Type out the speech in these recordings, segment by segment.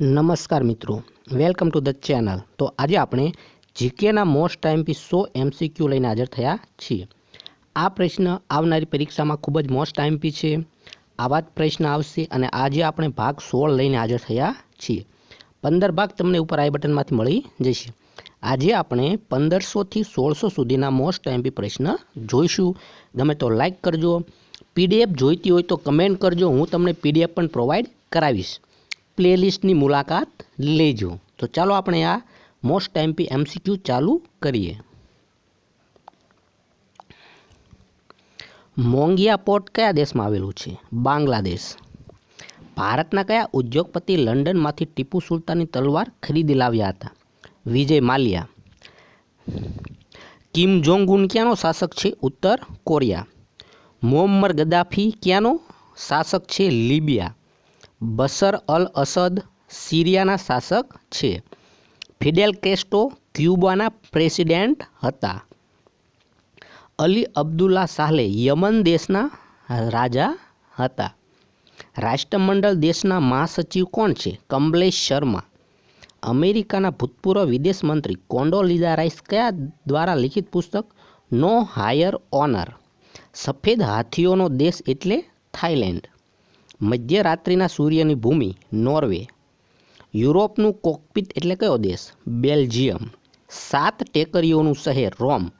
નમસ્કાર મિત્રો, welcome to the channel. તો આજે આપણે જીકેના મોસ્ટ ટાઈમપી સો એમસીક્યુ લઈને હાજર થયા છીએ. આ પ્રશ્ન આવનારી પરીક્ષામાં ખૂબ જ મોસ્ટ ટાઈમપી છે. આવા જ પ્રશ્ન આવશે અને આજે આપણે ભાગ સોળ લઈને હાજર થયા છીએ. પંદર ભાગ તમને ઉપર આઈ બટનમાંથી મળી જશે. આજે આપણે પંદરસોથી સોળસો સુધીના મોસ્ટ ટાઈમપી પ્રશ્ન જોઈશું. ગમે તો લાઇક કરજો, પીડીએફ જોઈતી હોય તો કમેન્ટ કરજો, હું તમને પીડીએફ પણ પ્રોવાઈડ કરાવીશ. પ્લેલિસ્ટની મુલાકાત લેજો. તો ચાલો આપણે આ મોસ્ટ ટાઈમપી એમસીક્યુ ચાલુ કરીએ. મોંગિયા પોર્ટ કયા દેશમાં આવેલું છે? બાંગ્લાદેશ. ભારતના કયા ઉદ્યોગપતિ લંડનમાંથી ટીપુ સુલતાનની તલવાર ખરીદી લાવ્યા હતા? Vijay Mallya. Kim Jong Un ક્યાંનો શાસક છે? ઉત્તર કોરિયા. મોહમ્મદ ગદ્દાફી ક્યાંનો શાસક છે? લિબિયા. બસર અલ અસદ સિરિયાના શાસક છે. ફિડેલ કેસ્ટો ક્યુબાના પ્રેસિડેન્ટ હતા. અલી અબ્દુલ્લા સાહલે યમન દેશના રાજા હતા. રાષ્ટ્રમંડળ દેશના મહાસચિવ કોણ છે? કમલેશ શર્મા. અમેરિકાના ભૂતપૂર્વ વિદેશ મંત્રી કોન્ડોલિઝા રાઇસ કયા દ્વારા લિખિત પુસ્તક? No higher honour. સફેદ હાથીઓનો દેશ એટલે થાઈલેન્ડ મધ્યરાત્રિના સૂર્યની ભૂમિ, નોર્વે. યુરોપનું કોકપિત એટલે કયો દેશ? બેલ્જિયમ. સાત ટેકરીઓનું શહેર, રોમ.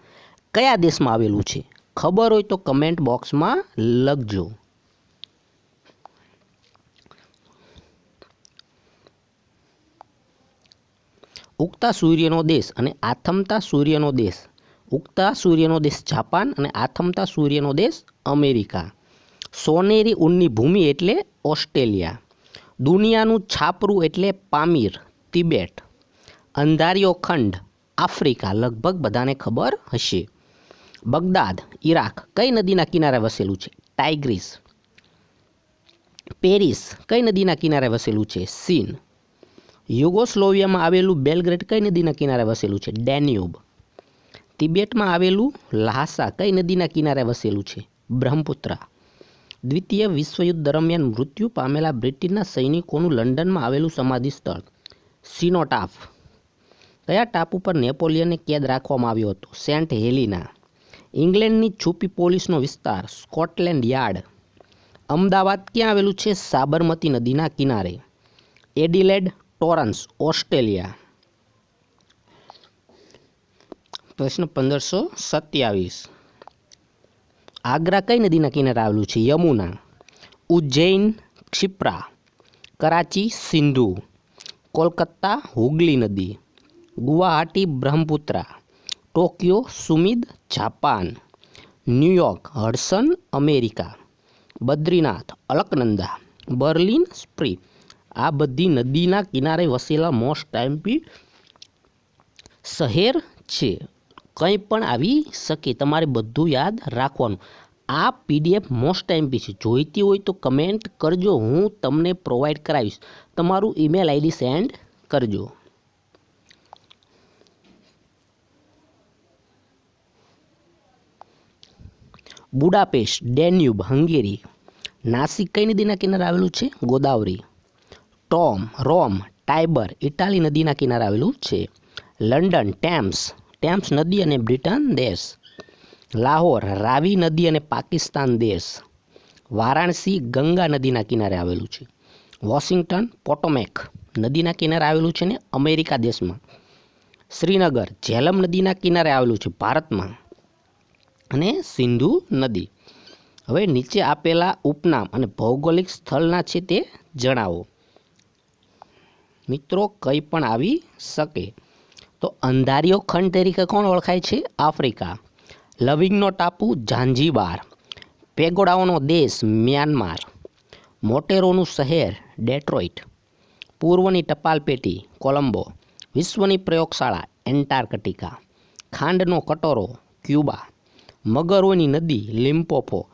કયા દેશમાં આવેલું છે? ખબર હોય તો કમેન્ટ બોક્સમાં લખજો. ઉગતા સૂર્યનો દેશ અને આથમતા સૂર્યનો દેશ. ઉગતા સૂર્યનો દેશ જાપાન અને આથમતા સૂર્યનો દેશ અમેરિકા. સોનેરી ઊનની ભૂમિ એટલે ઓસ્ટ્રેલિયા. દુનિયાનું છાપરું એટલે પામીર, તિબેટ. અંધારિયો ખંડ, આફ્રિકા, લગભગ બધાને ખબર હશે. બગદાદ ઈરાક કઈ નદીના કિનારે વસેલું છે? ટાઇગ્રીસ. પેરિસ, કઈ નદીના કિનારે વસેલું છે? સીન. યુગોસ્લોવિયામાં આવેલું બેલગ્રેડ કઈ નદીના કિનારે વસેલું છે? ડેન્યુબ. તિબેટમાં આવેલું લહાસા કઈ નદીના કિનારે વસેલું છે? બ્રહ્મપુત્રા. દ્વિતીય વિશ્વયુદ્ધ દરમિયાન મૃત્યુ પામેલા બ્રિટિશના સૈનિકોનું લંડનમાં આવેલું સમાધિ સ્થળ, સિનોટાફ. કયા ટાપુ પર નેપોલિયનને કેદ રાખવામાં આવ્યો હતો? Saint Helena. ઇંગ્લેન્ડની છુપી પોલીસનો વિસ્તાર, સ્કોટલેન્ડ યાર્ડ. અમદાવાદ ક્યાં આવેલું છે? સાબરમતી નદીના કિનારે. Adelaide, Torrens, Australia. પ્રશ્ન પંદરસો સત્યાવીસ. આગ્રા કઈ નદીના કિનારે આવેલું છે? યમુના, ઉજ્જૈન, ક્ષિપ્રા, કરાચી, સિંધુ, કોલકાતા, હુગલી નદી, Guwahati, Brahmaputra, Tokyo Sumida Japan, New York, Hudson, America, Badrinath, Alaknanda, Berlin Spree આ બધી નદીના કિનારે વસેલા મોસ્ટ ટાઈમપી શહેર છે. કંઈ પણ આવી શકે, તમારે બધું યાદ રાખવાનું. આ પીડીએફ મોસ્ટ ટાઈમપી છે. જોઈતી હોય તો કમેન્ટ કરજો, હું તમને પ્રોવાઈડ કરાવીશ. તમારું ઈમેલ આઈડી સેન્ડ કરજો. બુડાપેસ્ટ, ડેન્યુબ, હંગેરી, નાસિક કઈ નદીના કિનારે આવેલું છે? ગોદાવરી. ટોમ, રોમ, ટાઈબર, ઇટાલી નદીના કિનારે આવેલું છે. લંડન, ટેમ્સ ટેમ્સ નદી અને બ્રિટન દેશ. લાહોર, રાવી નદી અને પાકિસ્તાન દેશ. વારાણસી, ગંગા નદીના કિનારે આવેલું છે. વોશિંગ્ટન, પોટોમેક નદીના કિનારે આવેલું છે ને અમેરિકા દેશમાં. શ્રીનગર, ઝેલમ નદીના કિનારે આવેલું છે ભારતમાં. અને સિંધુ નદી. હવે નીચે આપેલા ઉપનામ અને ભૌગોલિક સ્થળના છે તે જણાવો. મિત્રો, કંઈ પણ આવી શકે. તો અંધારિયો ખંડ તરીકે કોણ ઓળખાય છે? આફ્રિકા. લવિંગનો ટાપુ ઝાંઝીબાર. પેગોડાઓનો દેશ મ્યાનમાર. મોટેરોનું શહેર ડેટ્રોઇટ. પૂર્વની ટપાલ પેટી કોલંબો. વિશ્વની પ્રયોગશાળા એન્ટાર્કટિકા. ખાંડનો કટોરો ક્યુબા. મગરોની નદી લિમ્પોપો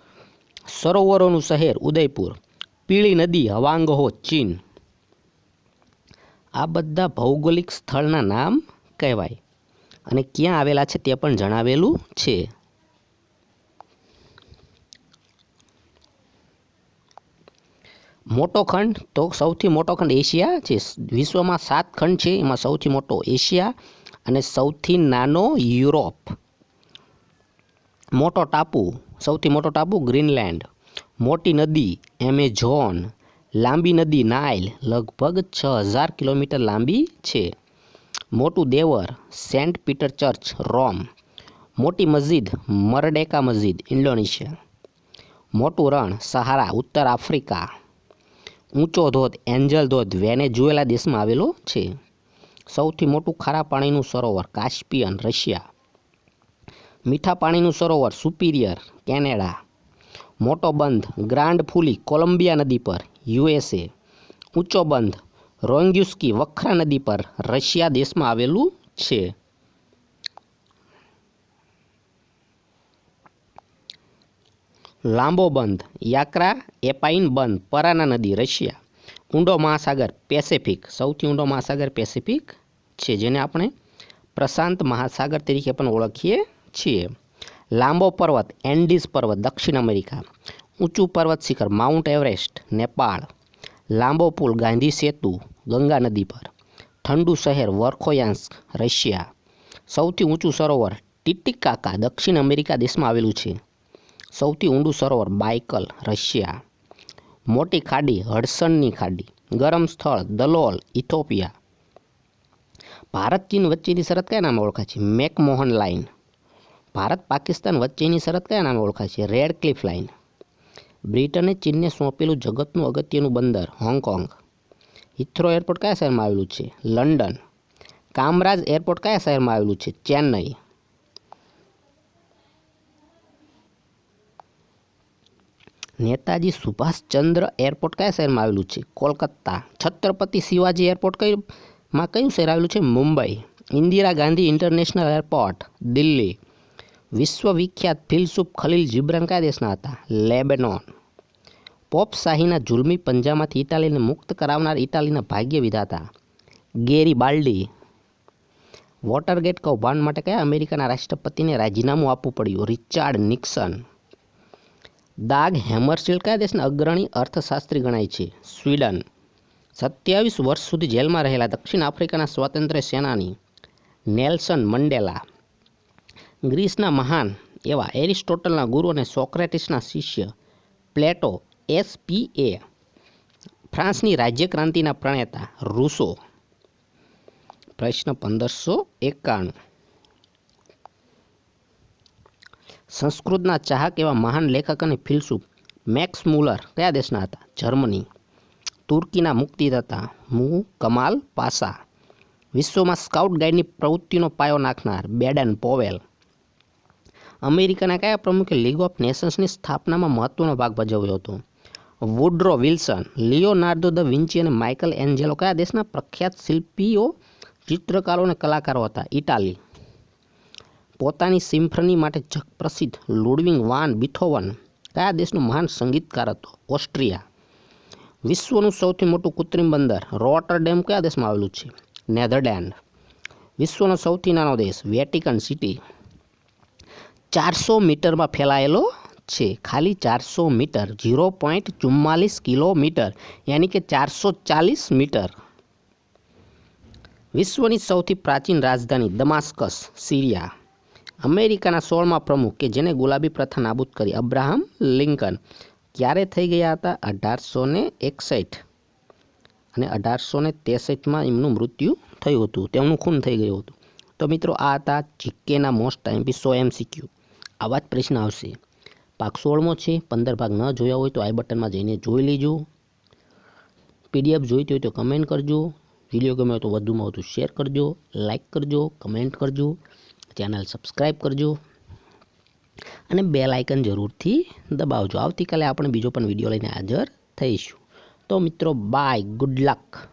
સરોવરોનું શહેર ઉદયપુર. પીળી નદી હવાંગહો, ચીન. આ બધા ભૌગોલિક સ્થળના નામ કહેવાય. અને ક્યાં આવેલા છે તે પણ જણાવેલું છે. મોટો ખંડ તો સૌથી મોટો ખંડ એશિયા છે. વિશ્વમાં સાત ખંડ છે. એમાં સૌથી મોટો એશિયા અને સૌથી નાનો યુરોપ. મોટો ટાપુ, સૌથી મોટો ટાપુ ગ્રીનલેન્ડ. મોટી નદી એમેઝોન. લાંબી નદી નાઇલ, લગભગ છ હજાર કિલોમીટર લાંબી છે. મોટું દેવર, સેન્ટ પીટર ચર્ચ, રોમ. મોટી મસ્જિદ, મરડેકા મસ્જિદ, ઇન્ડોનેશિયા. મોટું રણ, સહારા, ઉત્તર આફ્રિકા. ઊંચો ધોધ, એન્જલ ધોધ, વેનેઝુએલા દેશમાં આવેલો છે. સૌથી મોટું ખારા પાણીનું સરોવર, કાસ્પિયન, રશિયા. મીઠા પાણીનું સરોવર, સુપિરિયર, કેનેડા. મોટો બંધ, ગ્રાન્ડ ફુલી, કોલંબિયા નદી પર યુએસએ ઊંચો બંધ રોંગ્યુસ્કી વખરા નદી પર રશિયા દેશમાં આવેલું છે. લાંબો બંધ, યાક્રા એપાઇન બંધ, પરાના નદી, રશિયા. ઊંડો મહાસાગર પેસિફિક, સૌથી ઊંડો મહાસાગર પેસિફિક છે, જેને આપણે પ્રશાંત મહાસાગર તરીકે પણ ઓળખીએ છીએ. લાંબો પર્વત એન્ડિસ પર્વત, દક્ષિણ અમેરિકા. ઊંચું પર્વત શિખર, માઉન્ટ એવરેસ્ટ, નેપાળ. લાંબો પુલ, ગાંધી સેતુ. ગંગા નદી પર. ઠંડુ શહેર વર્ખોયાન્સ, રશિયા. સૌથી ઊંચું સરોવર ટિટિકાકા, દક્ષિણ અમેરિકા દેશમાં આવેલું છે. સૌથી ઊંડું સરોવર બાઇકલ, રશિયા. મોટી ખાડી, હડસણની ખાડી, ગરમ સ્થળ, દલોલ, ઇથોપિયા. ભારત ચીન વચ્ચેની શરત કયા નામે ઓળખાય છે? મેકમોહન લાઇન. ભારત પાકિસ્તાન વચ્ચેની શરત કયા નામે ઓળખાય છે? Red cliff line. બ્રિટને ચીનને સોંપેલું જગતનું અગત્યનું બંદર, હોંગકોંગ. હિથ્રો એરપોર્ટ કયા શહેરમાં આવેલું છે? લંડન. કામરાજ એરપોર્ટ કયા શહેરમાં આવેલું છે? ચેન્નઈ. નેતાજી સુભાષચંદ્ર એરપોર્ટ કયા શહેરમાં આવેલું છે? કોલકાતા. છત્રપતિ શિવાજી એરપોર્ટ કયું માં કયું શહેર આવેલું છે? Mumbai. Indira Gandhi international airport, Delhi. વિશ્વવિખ્યાત ફિલસુફ ખલીલ જિબ્રાન કયા દેશના હતા? લેબેનોન. પોપ શાહીના જુલમી પંજામાંથી ઇટાલીને મુક્ત કરાવનાર ઇટાલીના ભાગ્ય વિધાતા ગેરી બાલ્ડી, વોટરગેટ કૌભાંડ માટે કયા અમેરિકાના રાષ્ટ્રપતિને રાજીનામું આપવું પડ્યું? Richard Nixon. દાગ હેમરશીલ્ડ કયા દેશના અગ્રણી અર્થશાસ્ત્રી ગણાય છે? સ્વીડન. સત્યાવીસ વર્ષ સુધી જેલમાં રહેલા દક્ષિણ આફ્રિકાના સ્વાતંત્ર્ય સેનાની નેલ્સન મંડેલા. ગ્રીસના મહાન એવા એરિસ્ટોટલના ગુરુ અને સોક્રેટિસના શિષ્ય પ્લેટો એસપીએ. ફ્રાન્સની રાજ્ય ક્રાંતિના પ્રણેતા રૂસો. પ્રશ્ન પંદરસો એકાણું. સંસ્કૃતના ચાહક એવા મહાન લેખક અને ફિલસૂફ મેક્સ મુલર કયા દેશના હતા? જર્મની. તુર્કીના મુક્તિદાતા મુ. કમાલ પાસા. વિશ્વમાં સ્કાઉટ ગાઈડની પ્રવૃત્તિનો પાયો નાખનાર બેડન પોવેલ. અમેરિકાના કયા પ્રમુખે લીગ ઓફ નેશન્સની સ્થાપનામાં મહત્વનો ભાગ ભજવ્યો હતો? Woodrow Wilson Leonardo da Vinci અને માઇકલ એન્જેલો કયા દેશના પ્રખ્યાત શિલ્પીઓ, ચિત્રકારો અને કલાકારો હતા? ઇટાલી. પોતાની સિમ્ફની માટે જગપ્રસિદ્ધ લુડવિંગ વાન બિથોવન કયા દેશનું મહાન સંગીતકાર હતો? ઓસ્ટ્રિયા. વિશ્વનું સૌથી મોટું કૃત્રિમ બંદર, રોટરડેમ કયા દેશમાં આવેલું છે? નેધરલેન્ડ. વિશ્વનો સૌથી નાનો દેશ, વેટિકન સિટી. ચારસો મીટરમાં ફેલાયેલો છે. ખાલી ચારસો મીટર, ઝીરો પોઈન્ટ ચુમ્માલીસ કિલોમીટર, યાની કે ચારસો ચાલીસ મીટર. વિશ્વની સૌથી પ્રાચીન રાજધાની દમાસ્કસ, સિરિયા. અમેરિકાના સોળમાં પ્રમુખ કે જેને ગુલાબી પ્રથા નાબૂદ કરી અબ્રાહમ લિંકન. ક્યારે થઈ ગયા હતા? અઢારસો ને એકસઠ. અને અઢારસો ને ત્રેસઠમાં એમનું મૃત્યુ થયું હતું. તેમનું ખૂન થઈ ગયું હતું. તો મિત્રો, આ હતા જીકેના મોસ્ટ ટાઈમ બી સો એમસીક્યુ આવા જ પ્રશ્ન આવશે. ભાગ સોળમો છે. પંદર ભાગ ન જોયા હોય તો આઈ બટનમાં જઈને જોઈ લેજો. પીડીએફ જોઈતી હોય તો કમેન્ટ કરજો. વીડિયો ગમે તો વધુમાં વધુ શેર કરજો. લાઇક કરજો, કમેન્ટ કરજો. ચેનલ સબસ્ક્રાઈબ કરજો. અને બેલ આઇકન જરૂરથી દબાવજો. આવતીકાલે આપણે બીજો પણ વીડિયો લઈને હાજર થઈશું. તો મિત્રો, બાય. Good luck.